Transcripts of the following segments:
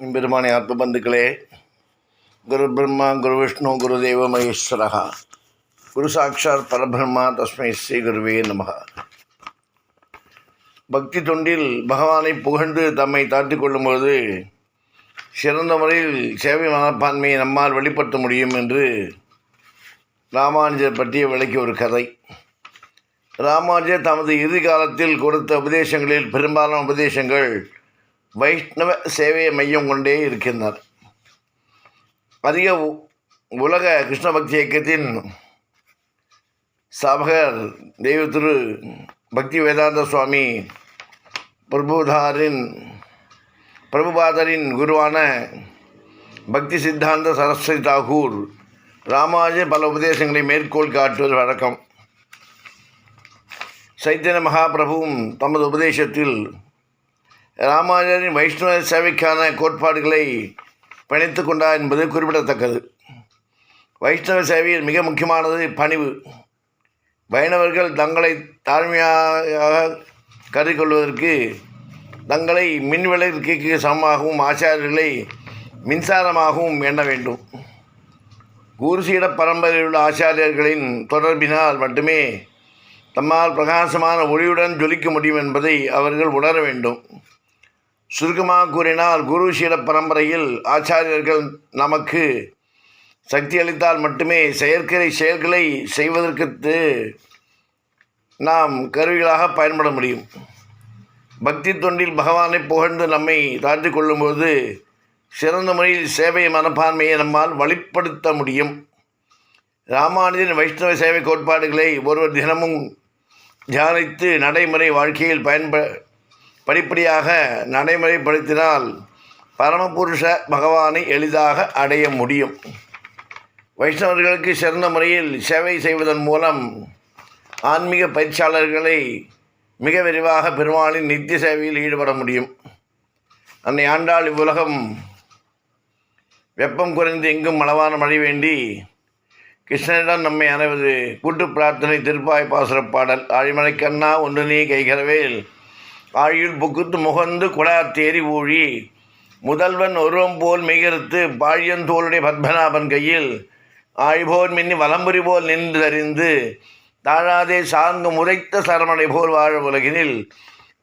பெருமானி ஆத்ம பந்துக்களே குரு பிரம்மா குரு விஷ்ணு குரு தேவ மகேஸ்வரகா குரு சாட்சாத் பரபிரம்மா தஸ்மை ஸ்ரீ குருவே நம பக்தி தொண்டில் பகவானை புகழ்ந்து தம்மை தாழ்த்திக் கொள்ளும்போது சிறந்த முறையில் சேவை மனப்பான்மையை நம்மால் வெளிப்படுத்த முடியும் என்று ராமானுஜர் பற்றிய விளக்கிய ஒரு கதை. ராமானுஜர் தமது இறுதி காலத்தில் கொடுத்த உபதேசங்களில் பெரும்பாலான உபதேசங்கள் வைஷ்ணவ சேவையை மையம் கொண்டே இருக்கின்றார். அதிக உ- உலக கிருஷ்ண பக்தி இயக்கத்தின் சாபகர் தெய்வ திரு பக்தி வேதாந்த சுவாமி பிரபுதாரின் பிரபுபாதரின் குருவான பக்தி சித்தாந்த சரஸ்வதி தாகூர் ராமாஜ பல உபதேசங்களை மேற்கோள் காட்டுவது வழக்கம். சைத்தன்ய மகாபிரபுவும் தமது உபதேசத்தில் ராமானுஜரின் வைஷ்ணவ சேவைக்கான கோட்பாடுகளை பிணைத்து கொண்டார் என்பது குறிப்பிடத்தக்கது. வைஷ்ணவ சேவையில் மிக முக்கியமானது பணிவு. வைணவர்கள் தங்களை தாழ்மையாக கருதிக்கொள்வதற்கு தங்களை மின் சமமாகவும் ஆச்சாரியர்களை மின்சாரமாகவும் எண்ண வேண்டும். குருசீட பரம்பரையில் உள்ள ஆச்சாரியர்களின் தொடர்பினால் மட்டுமே தம்மால் பிரகாசமான ஒளியுடன் ஜொலிக்க முடியும் என்பதை அவர்கள் உணர வேண்டும். சுருக்கமாக கூறினால் குரு சீட பரம்பரையில் ஆச்சாரியர்கள் நமக்கு சக்தி அளித்தால் மட்டுமே செயற்கை செயல்களை செய்வதற்கு நாம் கருவிகளாக பயன்பட முடியும். பக்தி தொண்டில் பகவானை புகழ்ந்து நம்மை தாழ்த்திக் கொள்ளும்போது சிறந்த முறையில் சேவை மனப்பான்மையை நம்மால் வழிப்படுத்த முடியும். ராமானுஜன் வைஷ்ணவ சேவை கோட்பாடுகளை ஒருவர் தினமும் தியானித்து நடைமுறை வாழ்க்கையில் பயன்ப படிப்படியாக நடைமுறைப்படுத்தினால் பரமபுருஷ பகவானை எளிதாக அடைய முடியும். வைஷ்ணவர்களுக்கு சிறந்த முறையில் சேவை செய்வதன் மூலம் ஆன்மீக பயிற்சியாளர்களை மிக விரிவாக பெருமாளின் நித்திய சேவையில் ஈடுபட முடியும். அன்னை ஆண்டாள் இவ்வுலகம் வெப்பம் குறைந்து எங்கும் மளவான மழை வேண்டி கிருஷ்ணனிடம் நம்மை அனைவது கூட்டு பிரார்த்தனை திருப்பாய் பாசுரப் பாடல் ஆழிமலை கண்ணா ஒன்று நீ கைகரவேல் ஆழியில் புக்குத்து முகந்து குடாத்தேறி ஊழி. முதல்வன் ஒருவம் போல் மெய்கருத்து பாழியந்தோளுடைய பத்மநாபன் கையில். ஆழிபோர் மின்னி வலம்புரி போல் நின்று தறிந்து தாழாதே சார்ந்து முதைத்த சரமனை போல் வாழ உலகினில்.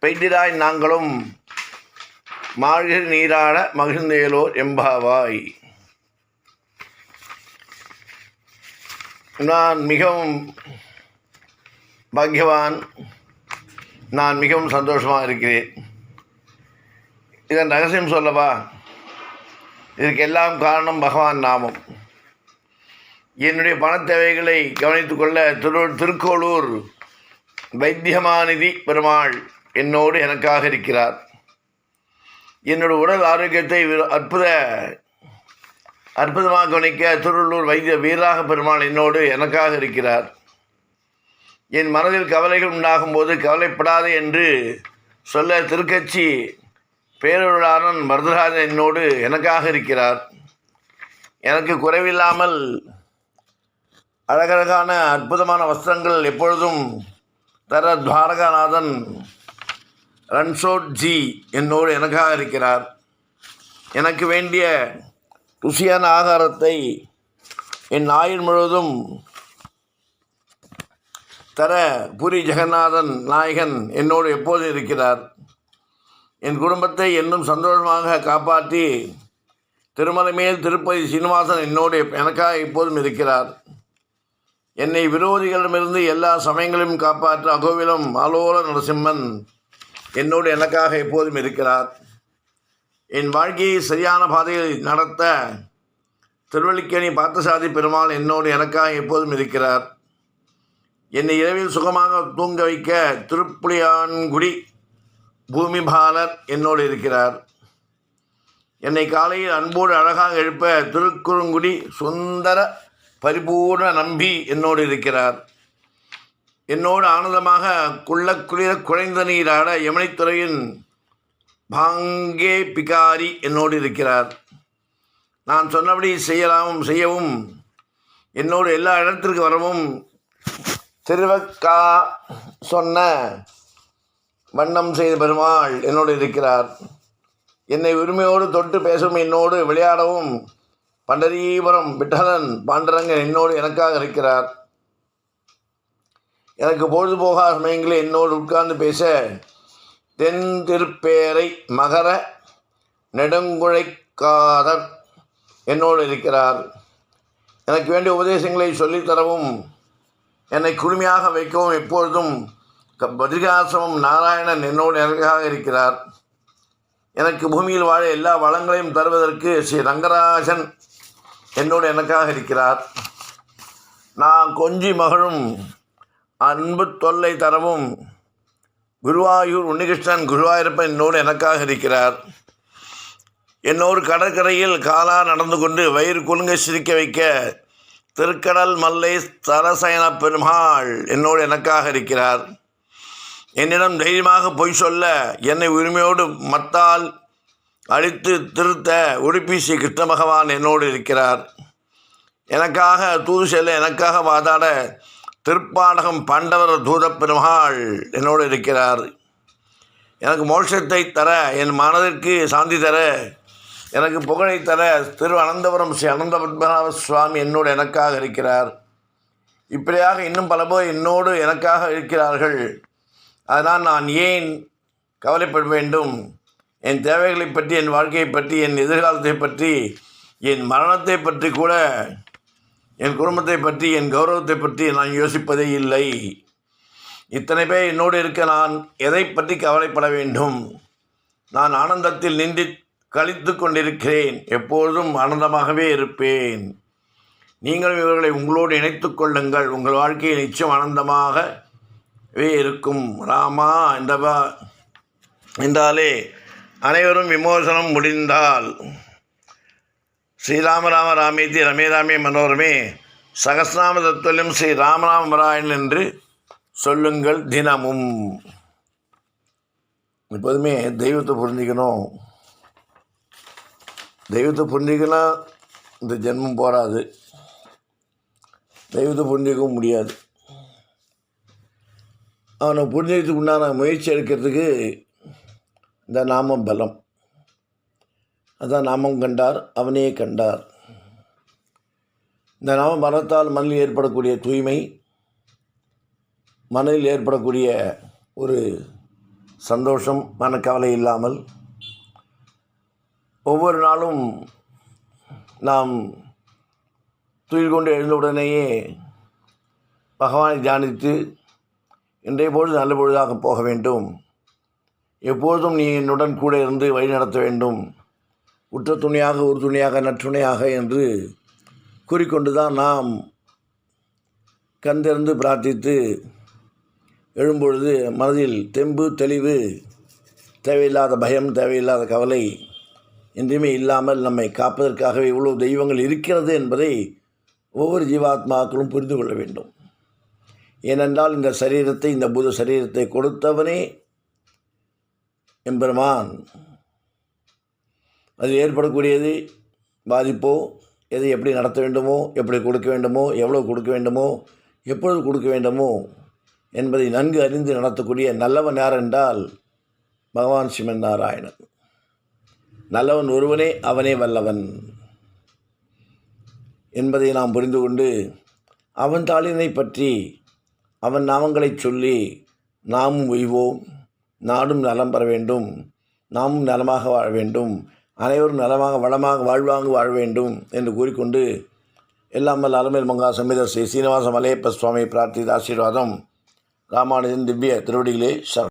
பெய்திராய் நாங்களும் மாழ்கிற நீராட மகிழ்ந்தேலோர் எம்பாவாய். நான் மிகவும் பாக்யவான் நான் மிகவும் சந்தோஷமாக இருக்கிறேன். இதன் ரகசியம் சொல்லவா? இதற்கு எல்லாம் காரணம் பகவான் நாமம். என்னுடைய பணத் தேவைகளை கவனித்துக்கொள்ள திரு திருக்கோளூர் வைத்தியமாநிதி பெருமாள் என்னோடு எனக்காக இருக்கிறார். என்னோட உடல் ஆரோக்கியத்தை அற்புத அற்புதமாக கவனிக்க திருவள்ளூர் வைத்திய வீராக பெருமாள் என்னோடு எனக்காக இருக்கிறார். என் மனதில் கவலைகள் உண்டாகும் போது கவலைப்படாதே என்று சொல்ல திருக்கட்சி பேரொருளாளன் மருதராஜன் என்னோடு எனக்காக இருக்கிறார். எனக்கு குறைவில்லாமல் அழகழகான அற்புதமான வஸ்திரங்கள் எப்பொழுதும் தர துவாரகாநாதன் ரன்சோட் ஜி என்னோடு எனக்காக இருக்கிறார். எனக்கு வேண்டிய ருசியான ஆகாரத்தை என் ஆயுள் முழுவதும் தர புரி ஜெகநாதன் நாயகன் என்னோடு எப்போதும் இருக்கிறார்? என் குடும்பத்தை இன்னும் சந்தோஷமாக காப்பாற்றி திருமலை மேல் திருப்பதி சீனிவாசன் என்னோடு எனக்காக எப்போதும் இருக்கிறார். என்னை விரோதிகளிடமிருந்து எல்லா சமயங்களையும் காப்பாற்ற அகோவிலம் ஆலோல நரசிம்மன் என்னோடு எனக்காக எப்போதும் இருக்கிறார். என் வாழ்க்கையை சரியான பாதையில் நடத்த திருவள்ளிக்கேணி பார்த்தசாதி பெருமாள் என்னோடு எனக்காக எப்போதும் இருக்கிறார். என்னை இரவில் சுகமாக தூங்க வைக்க திருப்புளியான்குடி பூமிபாலர் என்னோடு இருக்கிறார். என்னை காலையில் அன்போடு அழகாக எழுப்ப திருக்குறுங்குடி சுந்தர பரிபூர்ண நம்பி என்னோடு இருக்கிறார். என்னோடு ஆனந்தமாக குள்ளக்குளிர குறைந்த நீராட யமுனைத்துறையின் பாங்கே பிகாரி என்னோடு இருக்கிறார். நான் சொன்னபடி செய்யலாமும் செய்யவும் என்னோடு எல்லா இடத்திற்கு வரவும் திருவக்கா சொன்ன வண்ணம் செய்த பெருமாள் என்னோடு இருக்கிறார். என்னை உரிமையோடு தொட்டு பேசவும் என்னோடு விளையாடவும் பண்டரீபுரம் விட்டலன் பாண்டரங்கன் என்னோடு எனக்காக இருக்கிறார். எனக்கு பொழுதுபோகாத சமயங்களில் என்னோடு உட்கார்ந்து பேச தென் திருப்பேரை மகர நெடுங்குழைக்காதர் என்னோடு இருக்கிறார். எனக்கு வேண்டிய உபதேசங்களை சொல்லித்தரவும் என்னை குழுமையாக வைக்கவும் எப்பொழுதும் க- பத்ரிகாசிரமம் நாராயணன் என்னோடு எனக்காக இருக்கிறார். எனக்கு பூமியில் வாழ எல்லா வளங்களையும் தருவதற்கு ஸ்ரீ ரங்கராஜன் என்னோடு எனக்காக இருக்கிறார். நான் கொஞ்சி மகளும் அன்பு தொல்லை தரவும் குருவாயூர் உன்னிகிருஷ்ணன் குருவாயூரப்பன் என்னோடு எனக்காக இருக்கிறார். என்னோடு கடற்கரையில் காலா நடந்து கொண்டு வயிறு குலுங்க சிரிக்க வைக்க திருக்கடல் மல்லை சரசயன பெருமாள் என்னோடு எனக்காக இருக்கிறார். என்னிடம் தைரியமாக பொய் சொல்ல என்னை உரிமையோடு மத்தால் அழித்து திருத்த உடுப்பி ஸ்ரீ கிருஷ்ண பகவான் என்னோடு இருக்கிறார். எனக்காக தூது செல்ல எனக்காக வாதாட திருப்பாடகம் பாண்டவர் தூதப் பெருமாள் என்னோடு இருக்கிறார். எனக்கு மோட்சத்தை தர என் மனதிற்கு சாந்தி தர எனக்கு புகழை தர திரு அனந்தபுரம் ஸ்ரீ அனந்த பத்மநாப சுவாமி என்னோடு எனக்காக இருக்கிறார். இப்படியாக இன்னும் பல பேர் என்னோடு எனக்காக இருக்கிறார்கள். அதனால் நான் ஏன் கவலைப்பட வேண்டும்? என் தேவைகளை பற்றி என் வாழ்க்கையை பற்றி என் எதிர்காலத்தை பற்றி என் மரணத்தை பற்றி கூட என் குடும்பத்தை பற்றி என் கௌரவத்தை பற்றி நான் யோசிப்பதே இல்லை. இத்தனை பேர் என்னோடு இருக்க நான் எதை பற்றி கவலைப்பட வேண்டும்? நான் ஆனந்தத்தில் நின்று கழித்து கொண்டிருக்கிறேன் எப்பொழுதும் ஆனந்தமாகவே இருப்பேன். நீங்கள் இவர்களை உங்களோடு இணைத்து கொள்ளுங்கள். உங்கள் வாழ்க்கையை நிச்சயம் ஆனந்தமாகவே இருக்கும். ராமா என்றவா என்றாலே அனைவரும் விமோசனம் முடிந்தால் ஸ்ரீராம ராம ராமேதி ரமே ராமே மனோரமே சகசிராம தத்துவம் ஸ்ரீ ராமராமராயன் என்று சொல்லுங்கள் தினமும். எப்போதுமே தெய்வத்தை புரிஞ்சிக்கணும். தெய்வத்தை புரிஞ்சிக்கணும் இந்த ஜென்மம் போகாது தெய்வத்தை புரிஞ்சிக்கவும் முடியாது. அவனை புரிஞ்சுக்கிறதுக்கு உண்டான முயற்சி எடுக்கிறதுக்கு இந்த நாமம் பலம். அதான் நாமம் கண்டார் அவனே கண்டார். இந்த நாம மரத்தால் மண்ணில் ஏற்படக்கூடிய தூய்மை மனதில் ஏற்படக்கூடிய ஒரு சந்தோஷம் மனக்கவலை இல்லாமல் ஒவ்வொரு நாளும் நாம் துயில் கொண்டு எழுந்தவுடனேயே பகவானை தியானித்து இன்றைய பொழுது நல்ல பொழுதாக போக வேண்டும். எப்பொழுதும் நீ என்னுடன் கூட இருந்து வழி நடத்த வேண்டும். உற்ற துணையாக ஒரு துணையாக நற்றுணையாக என்று கூறிக்கொண்டு தான் நாம் கந்திருந்து பிரார்த்தித்து எழும்பொழுது மனதில் தெம்பு தெளிவு தேவையில்லாத பயம் தேவையில்லாத கவலை என்றுமே இல்லாமல் நம்மை காப்பதற்காகவே இவ்வளோ தெய்வங்கள் இருக்கிறது என்பதை ஒவ்வொரு ஜீவாத்மாக்களும் புரிந்து கொள்ள வேண்டும். ஏனென்றால் இந்த சரீரத்தை இந்த புத சரீரத்தை கொடுத்தவனே எம்பெருமான். அதில் ஏற்படக்கூடியது பாதிப்போ எதை எப்படி நடத்த வேண்டுமோ எப்படி கொடுக்க வேண்டுமோ எவ்வளோ கொடுக்க வேண்டுமோ எப்பொழுது கொடுக்க வேண்டுமோ என்பதை நன்கு அறிந்து நடத்தக்கூடிய நல்லவன் யார் என்றால் பகவான் சிவன் நாராயணன். நல்லவன் ஒருவனே அவனே வல்லவன். என்பதை நாம் புரிந்து கொண்டு அவன் தாளினை பற்றி அவன் நாமங்களைச் சொல்லி நாமும் உய்வோம் நாடும் நலம் பெற வேண்டும் நாமும் நலமாக வாழ வேண்டும் அனைவரும் நலமாக வளமாக வாழ்வாங்கு வாழ வேண்டும் என்று கூறிக்கொண்டு எல்லாம் அலமேல் மங்கா சமேத ஸ்ரீ சீனிவாச மலையப்ப சுவாமி பிரார்த்தித ஆசீர்வாதம் ராமானுஜன் திவ்ய திருவடிகளே சரணம்